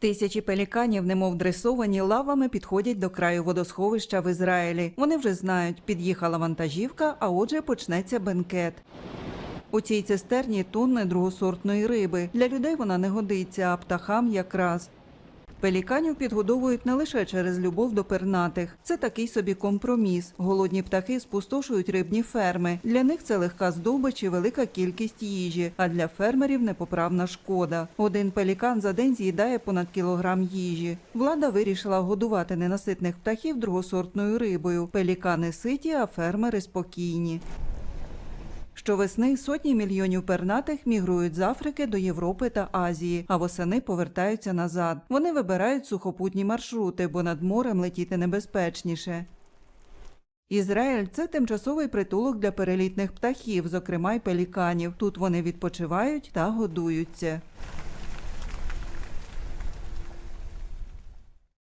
Тисячі пеліканів, немов дресовані лавами, підходять до краю водосховища в Ізраїлі. Вони вже знають, під'їхала вантажівка, а отже почнеться бенкет. У цій цистерні тонни другосортної риби. Для людей вона не годиться, а птахам якраз. Пеліканів підгодовують не лише через любов до пернатих. Це такий собі компроміс. Голодні птахи спустошують рибні ферми. Для них це легка здобич і велика кількість їжі, а для фермерів непоправна шкода. Один пелікан за день з'їдає понад кілограм їжі. Влада вирішила годувати ненаситних птахів другосортною рибою. Пелікани ситі, а фермери спокійні. Щовесни сотні мільйонів пернатих мігрують з Африки до Європи та Азії, а восени повертаються назад. Вони вибирають сухопутні маршрути, бо над морем летіти небезпечніше. Ізраїль це тимчасовий притулок для перелітних птахів, зокрема й пеліканів. Тут вони відпочивають та годуються.